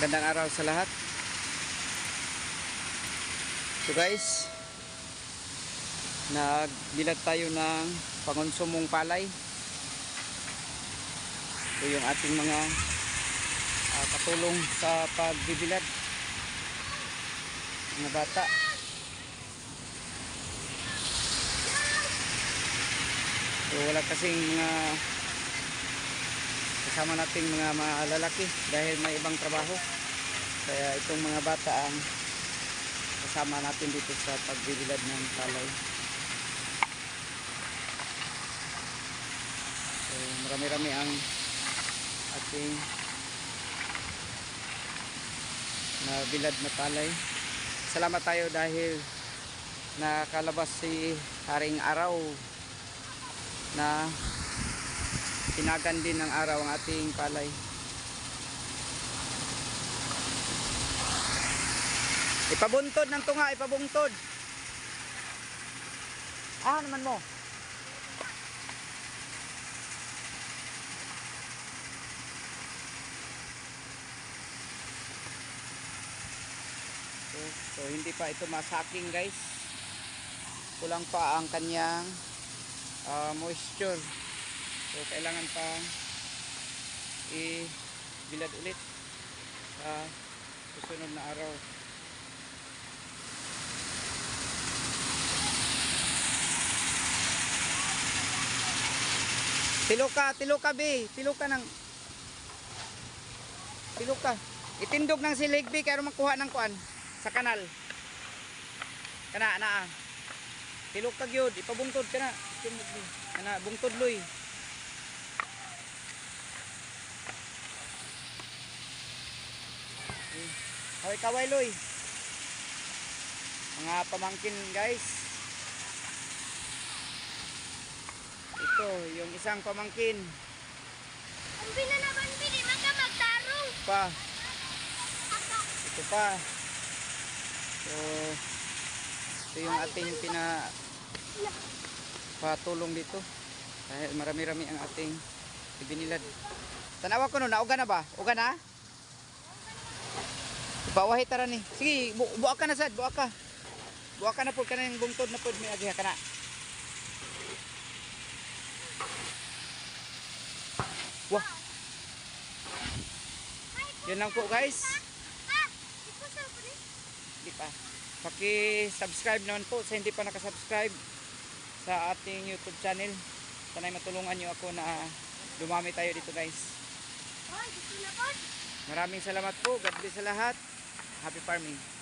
Gandang araw sa lahat. So guys, nagbilad tayo ng pangonsumong palay. Ito yung ating mga ah, katulong sa pagbibilad. Mga bata. So wala kasing mga kasama nating mga mga lalaki dahil may ibang trabaho. Kaya itong mga bata ang kasama natin dito sa pagbibilad ng palay. So marami-rami ang ating nabilad na palay. Salamat tayo dahil nakalabas si Haring Araw na tinagan din ng araw ang ating palay. Ipabuntod ng tunga, ipabuntod. Ah, naman mo. So, so hindi pa ito masaking guys. Kulang pa ang kanyang ah, moisture. So kailangan pa i-bilad ulit sa susunod na araw. Tiluka, tiluka be, tiluka ng Tiluka. Itindog ng silig be kaya makuha ng kuan sa kanal. Kana na. Tiluka gyud, ipabungtod kana. Kana bungtod loy. Hoy kaway loy. Mga pamangkin guys. Ito, yung isang pamangkin Ang binanaban pili man ka magtarong. pa. Ito pa. So, ito yung ating pina patulong dito. Dahil marami-rami ang ating ibinilad. Tanawa ko no, nauga na ba? Uga na? Bawahi tara ni. Sige, bu buak ka na sad, buak ka. Buak ka na po ka na yung bungtod na po may agiha ka na. Wah. Yun lang po guys. Hindi pa. Paki-subscribe naman po sa hindi pa nakasubscribe sa ating YouTube channel. Sana'y matulungan nyo ako na dumami tayo dito guys. Maraming salamat po. God bless sa lahat. Happy farming.